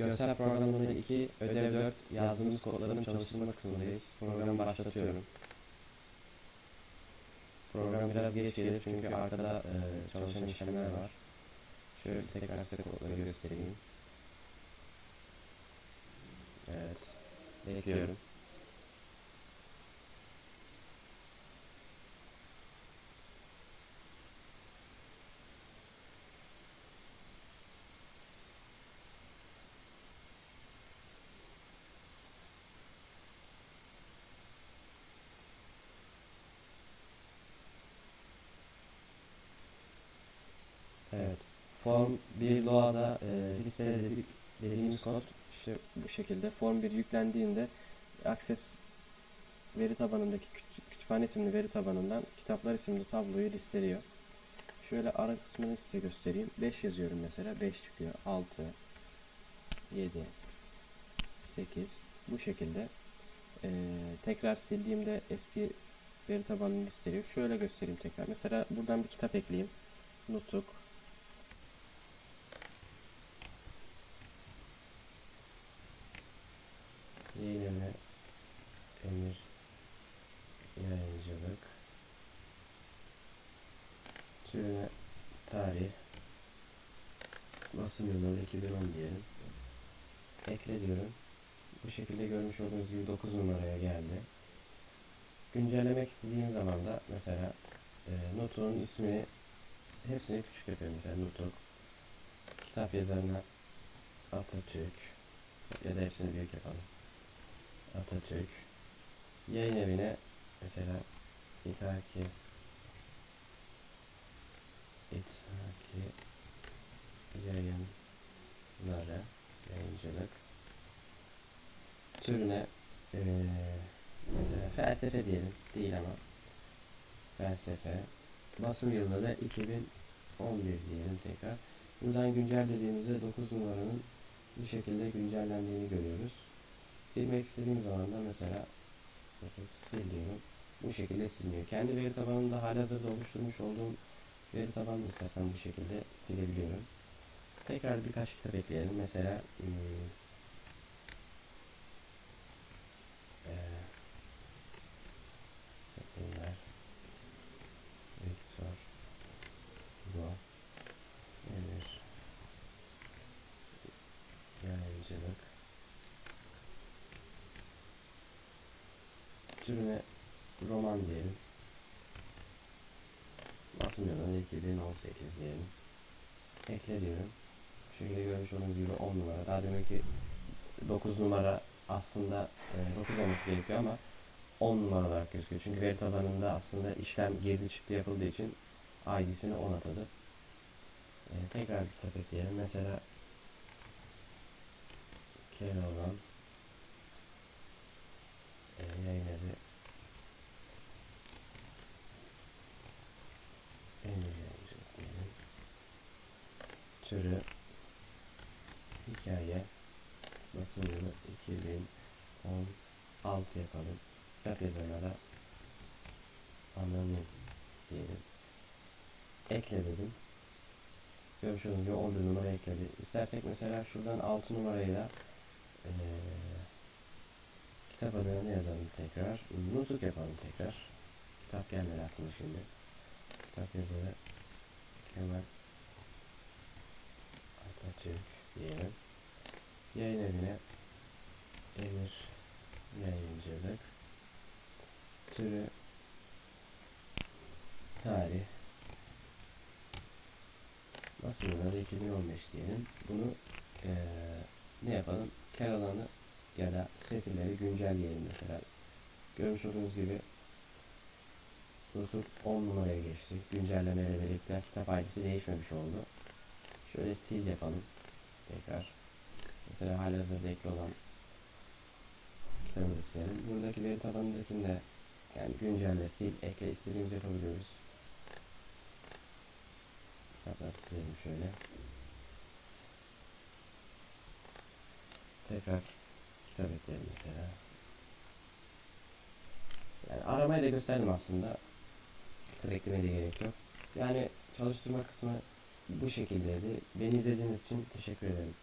Görsel programlama 2, ödev 4, yazdığımız kodların çalıştırma kısmındayız. Programı başlatıyorum. Program biraz geç gelir çünkü arkada e, çalışan işlemler var. Şöyle tekrar size kodları göstereyim. Evet. Bekliyorum. Evet. Form 1 Loa'da e, listeledik dediğimiz kod işte bu şekilde. Form 1 yüklendiğinde Access veri tabanındaki kütü- kütüphane isimli veri tabanından kitaplar isimli tabloyu listeliyor. Şöyle ara kısmını size göstereyim. 5 yazıyorum mesela. 5 çıkıyor. 6 7 8 bu şekilde. Ee, tekrar sildiğimde eski veri tabanını listeliyor. Şöyle göstereyim tekrar. Mesela buradan bir kitap ekleyeyim. Nutuk Yine Emir Yayıncılık Türüne Tarih Basım yılı 2010 diyelim. Ekle diyorum. Bu şekilde görmüş olduğunuz gibi 9 numaraya geldi. Güncellemek istediğim zaman da mesela e, Nutuk'un ismini hepsini küçük yapıyorum. Mesela Nutuk Kitap yazarına Atatürk ya da hepsini büyük yapalım Atatürk yayın evine mesela İthaki İthaki yayınları yayıncılık türüne eee, mesela felsefe diyelim değil ama felsefe. Basım yılı da 2011 diyelim tekrar. Buradan güncellediğimizde 9 numaranın bu şekilde güncellendiğini görüyoruz Silmek istediğim zaman da mesela sil. Bu şekilde siliniyor. Kendi veri tabanımda halihazırda oluşturmuş olduğum veri tabanını istersen bu şekilde silebiliyorum. Tekrar birkaç kitap ekleyelim. Mesela hmm, Emir Yayıncılık türüne roman diyelim. Yılı 2018 diyelim. Ekle diyorum. Şekilde görmüş olduğunuz gibi 10 numara. Daha demek ki 9 numara aslında e, 9 olması gerekiyor ama 10 numara olarak gözüküyor. Çünkü veri tabanında aslında işlem girdi çıktı yapıldığı için ID'sini 10 atadı. E, tekrar bir kitap ekleyelim. Mesela Keloğlan e, yayın evi en iyi yayıncılık diyelim. Türü hikaye basım yılı 2016 yapalım. Kitap yazarına da anonim diyelim. Ekle dedim. Olduğunuz gibi 11 numara ekledi. İstersek mesela şuradan 6 numarayla eee Kitap adını yazalım tekrar. Nutuk yapalım tekrar. Kitap gelmedi aklıma şimdi. Kitap yazarı Kemal Atatürk diyelim. Yayın evine Emir Yayıncılık Türü Tarih Nasıl yılları 2015 diyelim. Bunu eee, ne yapalım? Keloğlan'ı ya da sefilleri güncelleyelim mesela. Görmüş olduğunuz gibi Nutuk 10 numaraya geçti. Güncellemeyle birlikte kitap ailesi değişmemiş oldu. Şöyle sil yapalım. Tekrar. Mesela halihazırda ekli olan kitabımızı silelim. Buradaki veri tabanındakini de yani güncelle, sil, ekle istediğimizi yapabiliyoruz. Kitapları silelim şöyle. Tekrar kitap ekleyelim mesela. Yani aramayı da gösterdim aslında. Kitap eklemeye de gerek yok. Yani çalıştırma kısmı bu şekildeydi. Beni izlediğiniz için teşekkür ederim.